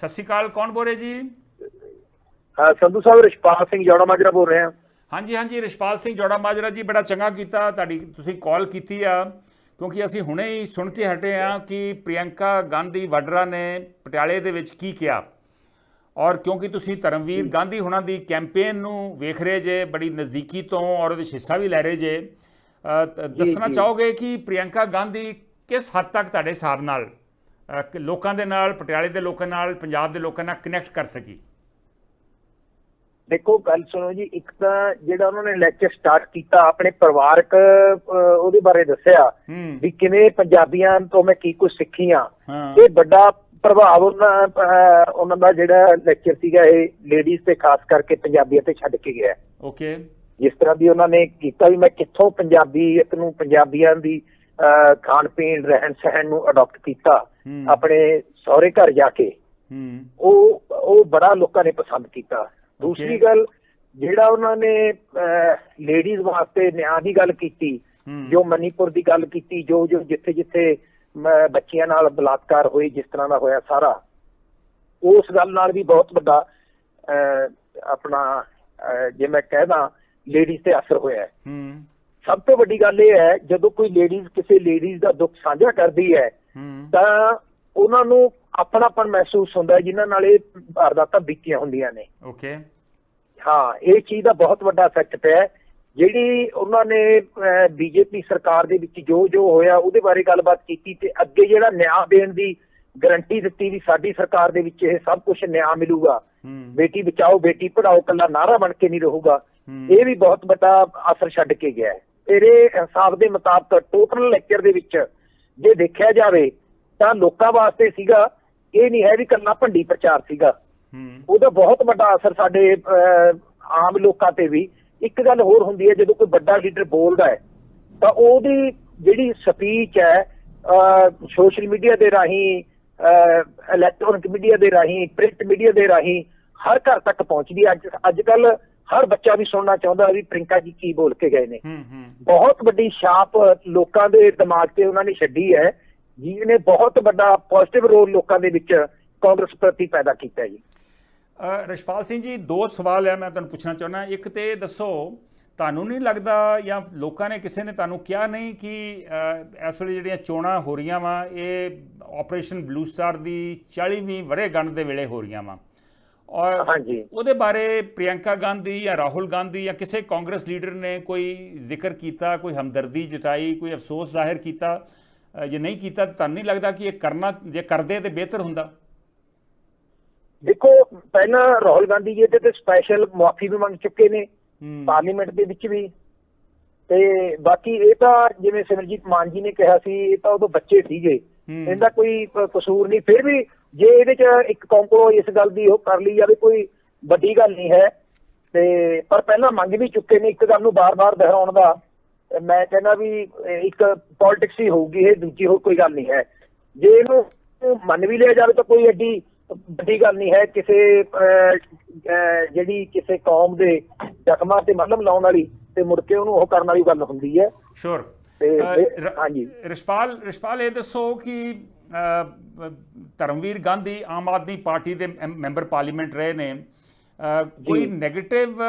ਸਤਿ ਸ਼੍ਰੀ ਅਕਾਲ ਕੌਣ ਬੋਲ ਰਹੇ ਜੀ? ਹਾਂ ਸੰਧੂ ਸਾਹਿਬ ਰਿਸ਼ਪਾਲ ਸਿੰਘ ਜੋੜਾ ਮਾਜਰਾ ਬੋਲ ਰਹੇ ਹਾਂ। ਹਾਂਜੀ ਹਾਂਜੀ ਰਿਸ਼ਪਾਲ ਸਿੰਘ ਜੋੜਾ ਮਾਜਰਾ ਜੀ ਬੜਾ ਚੰਗਾ ਕੀਤਾ ਤੁਹਾਡੀ ਤੁਸੀਂ ਕਾਲ ਕੀਤੀ ਆ ਕਿਉਂਕਿ ਅਸੀਂ ਹੁਣੇ ਹੀ ਸੁਣ ਕੇ ਹਟੇ ਆ ਕਿ ਪ੍ਰਿਯੰਕਾ ਗਾਂਧੀ ਵਡਰਾ ਨੇ ਪਟਿਆਲੇ ਦੇ ਵਿੱਚ ਕੀ ਕਿਹਾ। ਔਰ ਕਿਉਂਕਿ ਤੁਸੀਂ ਧਰਮਵੀਰ ਗਾਂਧੀ ਹੁਣਾਂ ਦੀ ਕੈਂਪੇਨ ਨੂੰ ਵੇਖ ਰਹੇ ਜੇ ਬੜੀ ਨਜ਼ਦੀਕੀ ਤੋਂ ਔਰ ਉਹਦੇ ਹਿੱਸਾ ਵੀ ਲੈ ਰਹੇ ਜੇ ਦੱਸਣਾ। ਚਾਹੋਗੇ ਕਿ ਪ੍ਰਿਯੰਕਾ ਗਾਂਧੀ ਕਿਸ ਹੱਦ ਤੱਕ ਤੁਹਾਡੇ ਹਿਸਾਬ ਨਾਲ ਲੋਕਾਂ ਦੇ ਨਾਲ ਪਟਿਆਲੇ ਦੇ ਲੋਕਾਂ ਨਾਲ ਪੰਜਾਬ ਦੇ ਲੋਕਾਂ ਨਾਲ ਕਨੈਕਟ ਕਰ ਸਕੀ। ਦੇਖੋ ਗੱਲ ਸੁਣੋ ਜੀ ਇੱਕ ਤਾਂ ਜਿਹੜਾ ਉਹਨਾਂ ਨੇ ਲੈਕਚਰ ਸਟਾਰਟ ਕੀਤਾ ਆਪਣੇ ਪਰਿਵਾਰਕ ਉਹਦੇ ਬਾਰੇ ਦੱਸਿਆ ਵੀ ਕਿਵੇਂ ਪੰਜਾਬੀਆਂ ਤੋਂ ਮੈਂ ਕੀ ਕੁਝ ਸਿੱਖੀ ਆ। ਹਾਂ। ਇਹ ਵੱਡਾ ਪ੍ਰਭਾਵ ਉਹਨਾਂ ਦਾ ਜਿਹੜਾ ਲੈਕਚਰ ਸੀਗਾ ਇਹ ਲੇਡੀਜ਼ ਤੇ ਖਾਸ ਕਰਕੇ ਪੰਜਾਬੀਆਂ ਤੇ ਛੱਡ ਕੇ ਗਿਆ। ਓਕੇ ਜਿਸ ਤਰ੍ਹਾਂ ਦੀ ਉਹਨਾਂ ਨੇ ਕੀਤਾ ਵੀ ਮੈਂ ਕਿੱਥੋਂ ਪੰਜਾਬੀਅਤ ਨੂੰ ਪੰਜਾਬੀਆਂ ਦੀ ਖਾਣ ਪੀਣ ਰਹਿਣ ਸਹਿਣ ਨੂੰ ਅਡਾਪਟ ਕੀਤਾ। ਆਪਣੇ ਸਹੁਰੇ ਘਰ ਜਾ ਕੇ ਉਹ ਉਹ ਬੜਾ ਲੋਕਾਂ ਨੇ ਪਸੰਦ ਕੀਤਾ ਦੂਸਰੀ. ਗੱਲ ਜਿਹੜਾ ਉਹਨਾਂ ਨੇ ਲੇਡੀਜ਼ ਵਾਸਤੇ ਨਿਆਂ ਦੀ ਗੱਲ ਕੀਤੀ। ਜੋ ਮਨੀਪੁਰ ਦੀ ਗੱਲ ਕੀਤੀ ਜੋ ਜੋ ਜਿੱਥੇ ਜਿੱਥੇ ਬੱਚੀਆਂ ਨਾਲ ਬਲਾਤਕਾਰ ਹੋਏ ਜਿਸ ਤਰ੍ਹਾਂ ਦਾ ਹੋਇਆ ਸਾਰਾ ਉਸ ਗੱਲ ਨਾਲ ਵੀ ਬਹੁਤ ਵੱਡਾ ਆਪਣਾ ਜੇ ਮੈਂ ਕਹਿਦਾ ਲੇਡੀਜ਼ ਤੇ ਅਸਰ ਹੋਇਆ ਸਭ ਤੋਂ ਵੱਡੀ ਗੱਲ ਇਹ ਹੈ ਜਦੋਂ ਕੋਈ ਲੇਡੀਜ਼ ਕਿਸੇ ਲੇਡੀਜ਼ ਦਾ ਦੁੱਖ ਸਾਂਝਾ ਕਰਦੀ ਹੈ ਤਾਂ ਉਹਨਾਂ ਨੂੰ ਆਪਣਾਪਨ ਮਹਿਸੂਸ ਹੁੰਦਾ ਹੈ ਜਿਨ੍ਹਾਂ ਨਾਲ ਇਹ ਵਾਰਦਾਤਾਂ ਬੀਤੀਆਂ ਹੁੰਦੀਆਂ ਨੇ। ਓਕੇ ਹਾਂ ਇਹ ਚੀਜ਼ ਦਾ ਬਹੁਤ ਵੱਡਾ ਇਫੈਕਟ ਪਿਆ ਹੈ। ਜਿਹੜੀ ਉਹਨਾਂ ਨੇ ਬੀਜੇਪੀ ਸਰਕਾਰ ਦੇ ਵਿੱਚ ਜੋ ਜੋ ਹੋਇਆ ਉਹਦੇ ਬਾਰੇ ਗੱਲਬਾਤ ਕੀਤੀ ਤੇ ਅੱਗੇ ਜਿਹੜਾ ਨਿਆਂ ਦੇਣ ਦੀ ਗਰੰਟੀ ਦਿੱਤੀ ਵੀ ਸਾਡੀ ਸਰਕਾਰ ਦੇ ਵਿੱਚ ਇਹ ਸਭ ਕੁਝ ਨਿਆਂ ਮਿਲੂਗਾ। ਬੇਟੀ ਬਚਾਓ ਬੇਟੀ ਪੜਾਓ ਕੱਲਾ ਨਾਰਾ ਬਣ ਕੇ ਨਹੀਂ ਰਹੂਗਾ। ਇਹ ਵੀ ਬਹੁਤ ਵੱਡਾ ਅਸਰ ਛੱਡ ਕੇ ਗਿਆ ਹੈ। ਤੇਰੇ ਹਿਸਾਬ ਦੇ ਮੁਤਾਬਕ ਟੋਟਲ ਲੈਕਚਰ ਦੇ ਵਿੱਚ ਜੇ ਦੇਖਿਆ ਜਾਵੇ ਤਾਂ ਲੋਕਾਂ ਵਾਸਤੇ ਸੀਗਾ ਇਹ ਨਹੀਂ ਹੈ ਵੀ ਕੱਲਾ ਭੰਡੀ ਪ੍ਰਚਾਰ ਸੀਗਾ। ਉਹਦਾ ਬਹੁਤ ਵੱਡਾ ਅਸਰ ਸਾਡੇ ਆਮ ਲੋਕਾਂ ਤੇ ਵੀ। ਇੱਕ ਗੱਲ ਹੋਰ ਹੁੰਦੀ ਹੈ ਜਦੋਂ ਕੋਈ ਵੱਡਾ ਲੀਡਰ ਬੋਲਦਾ ਹੈ ਤਾਂ ਉਹਦੀ ਜਿਹੜੀ ਸਪੀਚ ਹੈ ਸੋਸ਼ਲ ਮੀਡੀਆ ਦੇ ਰਾਹੀਂ ਇਲੈਕਟ੍ਰੋਨਿਕ ਮੀਡੀਆ ਦੇ ਰਾਹੀਂ ਪ੍ਰਿੰਟ ਮੀਡੀਆ ਦੇ ਰਾਹੀਂ ਹਰ ਘਰ ਤੱਕ ਪਹੁੰਚਦੀ ਹੈ। ਅੱਜ ਅੱਜ ਕੱਲ ਹਰ ਬੱਚਾ ਵੀ ਸੁਣਨਾ ਚਾਹੁੰਦਾ ਵੀ ਪ੍ਰਿੰਕਾ ਜੀ ਕੀ ਬੋਲ ਕੇ ਗਏ ਨੇ। ਬਹੁਤ ਵੱਡੀ ਛਾਪ ਲੋਕਾਂ ਦੇ ਦਿਮਾਗ ਤੇ ਉਹਨਾਂ ਨੇ ਛੱਡੀ ਹੈ ਜਿਹਨੇ ਬਹੁਤ ਵੱਡਾ ਪੋਜ਼ਿਟਿਵ ਰੋਲ ਲੋਕਾਂ ਦੇ ਵਿੱਚ ਕਾਂਗਰਸ ਪ੍ਰਤੀ ਪੈਦਾ ਕੀਤਾ ਜੀ। ਰਿਸ਼ਪਾਲ ਸਿੰਘ ਜੀ ਦੋ ਸਵਾਲ ਹੈ ਮੈਂ ਤੁਹਾਨੂੰ ਪੁੱਛਣਾ ਚਾਹੁੰਦਾ। ਇੱਕ ਤੇ ਦੱਸੋ ਤੁਹਾਨੂੰ ਨਹੀਂ ਲੱਗਦਾ ਜਾਂ ਲੋਕਾਂ ਨੇ ਕਿਸੇ ਨੇ ਤੁਹਾਨੂੰ ਕਿਹਾ ਨਹੀਂ ਕਿ ਇਸ ਵੇਲੇ ਜਿਹੜੀਆਂ ਚੋਣਾਂ ਹੋ ਰਹੀਆਂ ਵਾ ਇਹ ਆਪਰੇਸ਼ਨ ਬਲੂ ਸਟਾਰ ਦੀ 40ਵੀਂ ਵਰ੍ਹੇਗੰਢ ਦੇ ਵੇਲੇ ਹੋ ਰਹੀਆਂ ਵਾ? ਔਰ ਹਾਂਜੀ। ਉਹਦੇ ਬਾਰੇ ਪ੍ਰਿਯੰਕਾ ਗਾਂਧੀ ਜਾਂ ਰਾਹੁਲ ਗਾਂਧੀ ਜਾਂ ਕਿਸੇ ਕਾਂਗਰਸ ਲੀਡਰ ਨੇ ਕੋਈ ਜ਼ਿਕਰ ਕੀਤਾ ਕੋਈ ਹਮਦਰਦੀ ਜਤਾਈ ਕੋਈ ਅਫਸੋਸ ਜ਼ਾਹਿਰ ਕੀਤਾ ਜੇ ਨਹੀਂ ਕੀਤਾ ਤਾਂ ਨਹੀਂ ਲੱਗਦਾ ਕਿ ਇਹ ਕਰਨਾ ਜੇ ਕਰਦੇ ਤੇ ਬਿਹਤਰ ਹੁੰਦਾ? ਦੇਖੋ ਪਹਿਲਾਂ ਰਾਹੁਲ ਗਾਂਧੀ ਜੀ ਤੇ ਸਪੈਸ਼ਲ ਮੁਆਫੀ ਵੀ ਮੰਗ ਚੁੱਕੇ ਨੇ ਪਾਰਲੀਮੈਂਟ ਦੇ ਵਿੱਚ ਵੀ। ਤੇ ਬਾਕੀ ਇਹ ਤਾਂ ਜਿਵੇਂ ਸਿਮਰਜੀਤ ਮਾਨ ਜੀ ਨੇ ਕਿਹਾ ਸੀ ਇਹ ਤਾਂ ਉਦੋਂ ਬੱਚੇ ਸੀਗੇ। ਇਹਦਾ ਕੋਈ ਕਸੂਰ ਨਹੀਂ। ਫਿਰ ਵੀ ਜੇ ਇਹਦੇ 'ਚ ਇੱਕ ਕੰਪਰੋ ਇਸ ਗੱਲ ਦੀ ਉਹ ਕਰ ਲਈ ਜਾਵੇ ਕੋਈ ਵੱਡੀ ਗੱਲ ਨਹੀਂ ਹੈ। ਤੇ ਪਰ ਪਹਿਲਾਂ ਮੰਗ ਵੀ ਚੁੱਕੇ ਨੇ ਇੱਕ ਗੱਲ ਨੂੰ ਬਾਰ-ਬਾਰ ਦੁਹਰਾਉਣ ਦਾ। ਮੈਂ ਕਹਿੰਦਾ ਵੀ ਇੱਕ ਪੋਲਿਟਿਕਸ ਹੀ ਹੋਊਗੀ ਇਹ ਦੂਜੀ ਹੋਰ ਕੋਈ ਗੱਲ ਨਹੀਂ ਹੈ। ਜੇ ਇਹਨੂੰ ਮੰਨ ਵੀ ਲਿਆ ਜਾਵੇ ਤਾਂ ਕੋਈ ਐਡੀ ਵੱਡੀ ਗੱਲ ਨਹੀਂ ਹੈ। ਕਿਸੇ ਜਿਹੜੀ ਕਿਸੇ ਕੌਮ ਦੇ ਜ਼ਖਮਾਂ ਤੇ ਮਲਮ ਲਾਉਣ ਵਾਲੀ ਤੇ ਮੁੜ ਕੇ ਉਹਨੂੰ ਉਹ ਕਰਨ ਵਾਲੀ ਗੱਲ ਹੁੰਦੀ ਹੈ। ਸ਼ੋਰ ਹਾਂਜੀ। ਰਿਸ਼ਪਾਲ ਰਿਸ਼ਪਾਲ ਇਹ ਦੱਸੋ ਕਿ ਧਰਮਵੀਰ ਗਾਂਧੀ ਆਮ ਆਦਮੀ ਪਾਰਟੀ ਦੇ ਮੈਂਬਰ ਪਾਰਲੀਮੈਂਟ ਰਹੇ ਨੇ। ਕੋਈ ਨੈਗੇਟਿਵ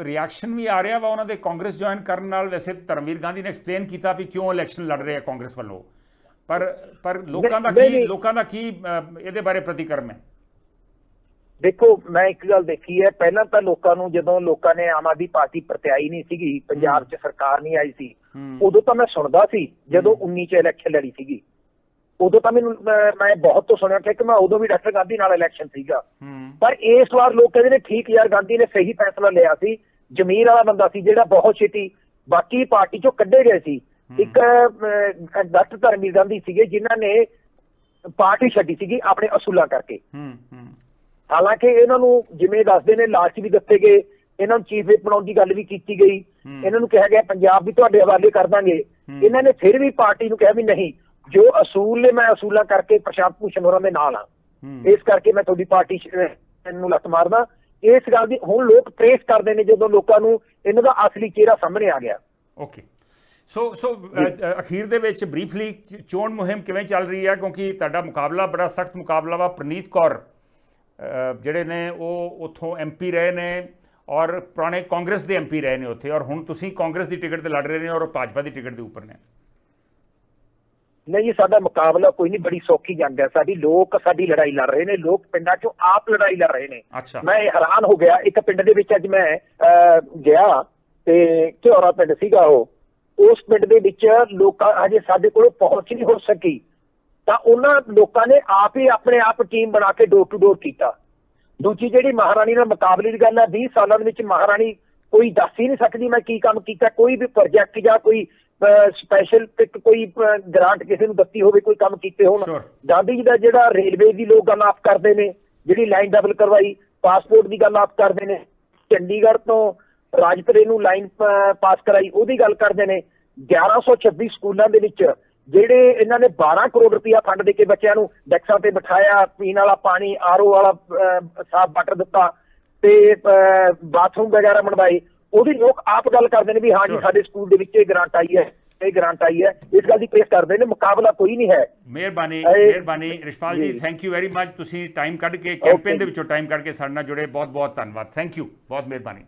ਰਿਐਕਸ਼ਨ ਵੀ ਆ ਰਿਹਾ ਵਾ ਉਹਨਾਂ ਦੇ ਕਾਂਗਰਸ ਜੁਆਇਨ ਕਰਨ ਨਾਲ? ਵੈਸੇ ਧਰਮਵੀਰ ਗਾਂਧੀ ਨੇ ਐਕਸਪਲੇਨ ਕੀਤਾ ਵੀ ਕਿਉਂ ਇਲੈਕਸ਼ਨ ਲੜ ਰਹੇ ਆ ਕਾਂਗਰਸ ਵੱਲੋਂ। ਪਰ ਪਰ ਲੋਕਾਂ ਦਾ ਕੀ। ਲੋਕਾਂ ਦਾ ਕੀ ਇਹਦੇ ਬਾਰੇ ਪ੍ਰਤੀਕਰਮ ਹੈ? ਦੇਖੋ ਮੈਂ ਇੱਕ ਗੱਲ ਦੇਖੀ ਹੈ। ਪਹਿਲਾਂ ਤਾਂ ਲੋਕਾਂ ਨੂੰ ਜਦੋਂ ਲੋਕਾਂ ਨੇ ਆਮ ਆਦਮੀ ਪਾਰਟੀ ਪ੍ਰਤਿਆਈ ਨਹੀਂ ਸੀਗੀ ਪੰਜਾਬ 'ਚ ਸਰਕਾਰ ਨਹੀਂ ਆਈ ਸੀ। ਉਦੋਂ ਤਾਂ ਮੈਂ ਸੁਣਦਾ ਸੀ ਜਦੋਂ 19 'ਚ ਇਲੈਕਸ਼ਨ ਲੜੀ ਸੀਗੀ। ਉਦੋਂ ਤਾਂ ਮੈਨੂੰ ਮੈਂ ਬਹੁਤ ਤੋਂ ਸੁਣਿਆ ਕਿ ਮੈਂ ਉਦੋਂ ਵੀ ਡਾਕਟਰ ਗਾਂਧੀ ਨਾਲ ਇਲੈਕਸ਼ਨ ਸੀਗਾ। ਪਰ ਇਸ ਵਾਰ ਲੋਕ ਕਹਿੰਦੇ ਨੇ ਠੀਕ ਯਾਰ ਗਾਂਧੀ ਨੇ ਸਹੀ ਫੈਸਲਾ ਲਿਆ ਸੀ। ਜ਼ਮੀਰ ਵਾਲਾ ਬੰਦਾ ਸੀ ਜਿਹੜਾ ਬਹੁਤ ਛੇਤੀ ਬਾਕੀ ਪਾਰਟੀ ਚੋਂ ਕੱਢੇ ਗਏ ਸੀ। ਇੱਕ ਡਾਕਟਰ ਧਰਮਵੀਰ ਗਾਂਧੀ ਸੀਗੇ ਜਿਨ੍ਹਾਂ ਨੇ ਪਾਰਟੀ ਛੱਡੀ ਸੀਗੀ ਆਪਣੇ ਅਸੂਲਾਂ ਕਰਕੇ। ਹਾਲਾਂਕਿ ਇਹਨਾਂ ਨੂੰ ਜਿਵੇਂ ਦੱਸਦੇ ਨੇ ਲਾਲਚ ਵੀ ਦਿੱਤੇ ਗਏ। ਇਹਨਾਂ ਨੂੰ ਚੀਫ ਵਿਪ ਬਣਾਉਣ ਦੀ ਗੱਲ ਵੀ ਕੀਤੀ ਗਈ। ਇਹਨਾਂ ਨੂੰ ਕਿਹਾ ਗਿਆ ਪੰਜਾਬ ਵੀ ਤੁਹਾਡੇ ਹਵਾਲੇ ਕਰ ਦਾਂਗੇ। ਇਹਨਾਂ ਨੇ ਫਿਰ ਵੀ ਪਾਰਟੀ ਨੂੰ ਕਿਹਾ ਵੀ ਨਹੀਂ ਜੋ ਅਸੂਲ ਨੇ ਮੈਂ ਅਸੂਲਾਂ ਕਰਕੇ ਪ੍ਰਸ਼ਾਂਤ ਭੂਸ਼ਣ ਹੋਰਾਂ ਦੇ ਨਾਲ ਆ ਇਸ ਕਰਕੇ ਮੈਂ ਤੁਹਾਡੀ ਪਾਰਟੀ ਨੂੰ ਲੱਤ ਮਾਰਦਾ। ਇਸ ਗੱਲ ਦੀ ਹੁਣ ਲੋਕ ਟ੍ਰੇਸ ਕਰਦੇ ਨੇ ਜਦੋਂ ਲੋਕਾਂ ਨੂੰ ਇਹਨਾਂ ਦਾ ਅਸਲੀ ਚਿਹਰਾ ਸਾਹਮਣੇ ਆ ਗਿਆ। ਓਕੇ ਸੋ ਸੋ ਅਖੀਰ ਦੇ ਵਿੱਚ ਬਰੀਫਲੀ ਚੋਣ ਮੁਹਿੰਮ ਕਿਵੇਂ ਚੱਲ ਰਹੀ ਹੈ? ਕਿਉਂਕਿ ਤੁਹਾਡਾ ਮੁਕਾਬਲਾ ਬੜਾ ਸਖਤ ਮੁਕਾਬਲਾ ਵਾ। ਪ੍ਰਨੀਤ ਕੌਰ ਜਿਹੜੇ ਨੇ ਉਹ ਉੱਥੋਂ ਐਮਪੀ ਰਹੇ ਨੇ ਔਰ ਪੁਰਾਣੇ ਕਾਂਗਰਸ ਦੇ ਐਮਪੀ ਰਹੇ ਨੇ ਉੱਥੇ। ਔਰ ਹੁਣ ਤੁਸੀਂ ਕਾਂਗਰਸ ਦੀ ਟਿਕਟ ਤੇ ਲੜ ਰਹੇ ਨੇ ਔਰ ਭਾਜਪਾ ਦੀ ਟਿਕਟ ਦੇ ਉੱਪਰ ਨੇ। ਨਹੀਂ ਜੀ ਸਾਡਾ ਮੁਕਾਬਲਾ ਕੋਈ ਨਹੀਂ ਬੜੀ ਸੌਖੀ ਜੰਗ ਹੈ। ਸਾਡੀ ਲੋਕ ਸਾਡੀ ਲੜਾਈ ਲੜ ਰਹੇ ਨੇ। ਲੋਕ ਪਿੰਡਾਂ 'ਚੋਂ ਆਪ ਲੜਾਈ ਲੜ ਰਹੇ ਨੇ। ਮੈਂ ਹੈਰਾਨ ਹੋ ਗਿਆ। ਇੱਕ ਪਿੰਡ ਦੇ ਵਿੱਚ ਅੱਜ ਮੈਂ ਗਿਆ ਤੇ ਝੋਰਾ ਪਿੰਡ ਸੀਗਾ ਉਹ। ਉਸ ਪਿੰਡ ਦੇ ਵਿੱਚ ਲੋਕਾਂ ਹਜੇ ਸਾਡੇ ਕੋਲ ਪਹੁੰਚ ਨਹੀਂ ਹੋ ਸਕੀ। ਤਾਂ ਉਹਨਾਂ ਲੋਕਾਂ ਨੇ ਆਪ ਹੀ ਆਪਣੇ ਆਪ ਟੀਮ ਬਣਾ ਕੇ ਡੋਰ ਟੂ ਡੋਰ ਕੀਤਾ। ਦੂਜੀ ਜਿਹੜੀ ਮਹਾਰਾਣੀ ਨਾਲ ਮੁਕਾਬਲੇ ਦੀ ਗੱਲ ਹੈ 20 ਸਾਲਾਂ ਦੇ ਵਿੱਚ ਮਹਾਰਾਣੀ ਕੋਈ ਦੱਸ ਹੀ ਨਹੀਂ ਸਕਦੀ ਮੈਂ ਕੀ ਕੰਮ ਕੀਤਾ ਕੋਈ ਵੀ ਪ੍ਰੋਜੈਕਟ ਜਾਂ ਕੋਈ ਸਪੈਸ਼ਲ ਇੱਕ ਕੋਈ ਗ੍ਰਾਂਟ ਕਿਸੇ ਨੂੰ ਦਿੱਤੀ ਹੋਵੇ ਕੋਈ ਕੰਮ ਕੀਤੇ ਹੋਣ. ਗਾਂਧੀ ਜੀ ਦਾ ਜਿਹੜਾ ਰੇਲਵੇ ਦੀ ਲੋਕ ਗੱਲ ਆਪ ਕਰਦੇ ਨੇ ਜਿਹੜੀ ਲਾਈਨ ਡਬਲ ਕਰਵਾਈ ਪਾਸਪੋਰਟ ਦੀ ਗੱਲ ਆਪ ਕਰਦੇ ਨੇ ਚੰਡੀਗੜ੍ਹ ਤੋਂ ਰਾਜਪੁਰੇ ਨੂੰ ਲਾਈਨ ਪਾਸ ਕਰਾਈ ਉਹਦੀ ਗੱਲ ਕਰਦੇ ਨੇ 1126 ਸਕੂਲਾਂ ਦੇ ਵਿੱਚ ਜਿਹੜੇ ਇਹਨਾਂ ਨੇ 12 ਕਰੋੜ ਰੁਪਇਆ ਫੰਡ ਦੇ ਕੇ ਬੱਚਿਆਂ ਨੂੰ ਡੈਕਸਾਂ ਤੇ ਬਿਠਾਇਆ ਪੀਣ ਵਾਲਾ ਪਾਣੀ ਆਰਓ ਵਾਲਾ ਸਾਫ਼ ਵਾਟਰ ਦਿੱਤਾ ਤੇ ਬਾਥਰੂਮ ਵਗੈਰਾ ਬਣਵਾਏ ਉਹਦੀ ਲੋਕ ਆਪ ਗੱਲ ਕਰਦੇ ਨੇ ਵੀ ਹਾਂ ਜੀ. ਸਾਡੇ ਸਕੂਲ ਦੇ ਵਿੱਚ ਇਹ ਗ੍ਰਾਂਟ ਆਈ ਹੈ ਇਹ ਗ੍ਰਾਂਟ ਆਈ ਹੈ। ਇਸ ਗੱਲ ਦੀ ਪੇਸ਼ ਕਰਦੇ ਨੇ ਮੁਕਾਬਲਾ ਕੋਈ ਨਹੀਂ ਹੈ। ਮਿਹਰਬਾਨੀ ਮਿਹਰਬਾਨੀ ਰਿਸ਼ਪਾਲ ਜੀ। ਥੈਂਕ ਯੂ ਵੈਰੀ ਮੱਚ ਤੁਸੀਂ ਟਾਈਮ ਕੱਢ ਕੇ ਕੈਂਪੇਨ ਦੇ। ਵਿੱਚੋਂ ਟਾਈਮ ਕੱਢ ਕੇ ਸਾਡੇ ਨਾਲ ਜੁੜੇ। ਬਹੁਤ ਬਹੁਤ ਧੰਨਵਾਦ। ਥੈਂਕ ਯੂ ਬਹੁਤ ਮਿਹਰਬਾਨੀ।